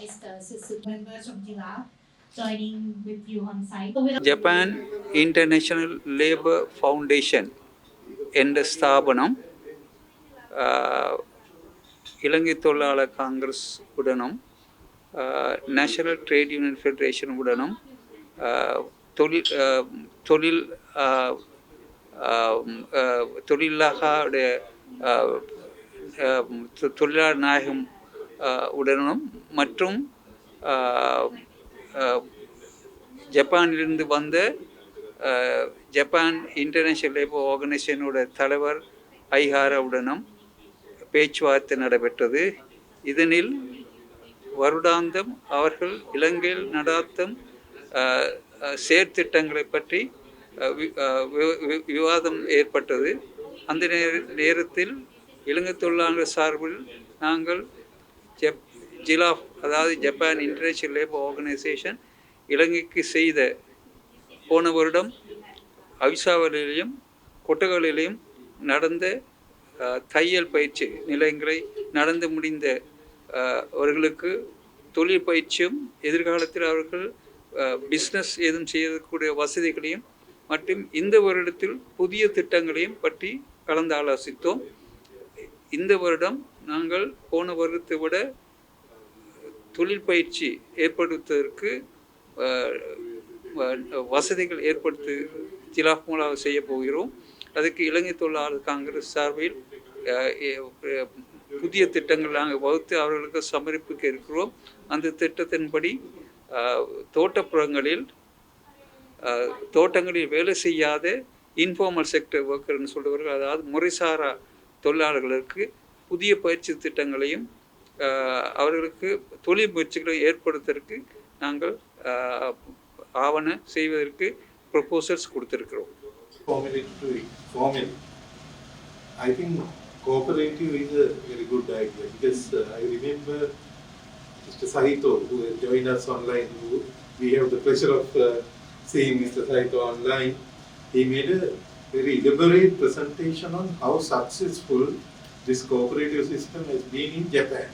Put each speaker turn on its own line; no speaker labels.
Mr. Susu, members from JILA, joining with you on site.
Japan international labour foundation என்ற ஸ்தாபனம் இலங்கை தொழிலாளர் காங்கிரஸ் உடனும் national trade union federation உடனும் தொழில் தொழில் தொழிலாக தொழிலாளர் நாயகம் உடனும் மற்றும் ஜப்பானிலிருந்து வந்த ஜப்பான் இன்டர்நேஷ்னல் லேபர் ஆர்கனைசேஷனோட தலைவர் ஐஹாராவுடனும் பேச்சுவார்த்தை நடைபெற்றது. இதனில் வருடாந்தம் அவர்கள் இலங்கையில் நடாத்தும் செயற்திட்டங்களை பற்றி வி- விவாதம் ஏற்பட்டது. அந்த நேர நேரத்தில் இலங்கை தொழிலாளர் சார்பில் நாங்கள் ஜப் ஜிலாஃப் அதாவது ஜப்பான் இன்டர்நேஷனல் லேபர் ஆர்கனைசேஷன் இலங்கைக்கு செய்த போன வருடம் அவிசாவலிலையும் கொட்டகளிலையும் நடந்த தையல் பயிற்சி நிலையங்களை நடந்து முடிந்த அவர்களுக்கு தொழில் பயிற்சியும் எதிர்காலத்தில் அவர்கள் பிஸ்னஸ் ஏதும் செய்யக்கூடிய வசதிகளையும் மற்றும் இந்த வருடத்தில் புதிய திட்டங்களையும் பற்றி கலந்து ஆலோசித்தோம். இந்த வருடம் நாங்கள் போன வருடத்தை விட தொழில் பயிற்சி ஏற்படுத்துவதற்கு வ- வசதிகள் ஏற்படுத்து ஜிலாஃப் மூலம் செய்ய போகிறோம். அதுக்கு இலங்கை தொழிலாளர் காங்கிரஸ் சார்பில் புதிய திட்டங்கள் நாங்கள் வகுத்து அவர்களுக்கு சமர்ப்பிக்க இருக்கிறோம். அந்த திட்டத்தின்படி தோட்டப்புறங்களில் தோட்டங்களில் வேலை செய்யாத இன்ஃபார்மல் செக்டர் ஒர்க்கர்னு சொல்லுவார்கள் அதாவது முறைசாரா தொழிலாளர்களுக்கு புதிய பயிற்சி திட்டங்களையும் அஹ், அவர்களுக்கு தொழில் முயற்சிகளை ஏற்படுத்துவதற்கு நாங்கள் அஹ், ஆவண செய்வதற்கு ப்ரொபோசல்ஸ் கொடுத்துருக்கிறோம்
formulate to formal. I think cooperative is a very good idea because uh, I remember Mr. Saito who has joined us online. Who we have the pleasure of uh, seeing Mr. Saito online. He made a very elaborate presentation on how successful this cooperative system has been in Japan.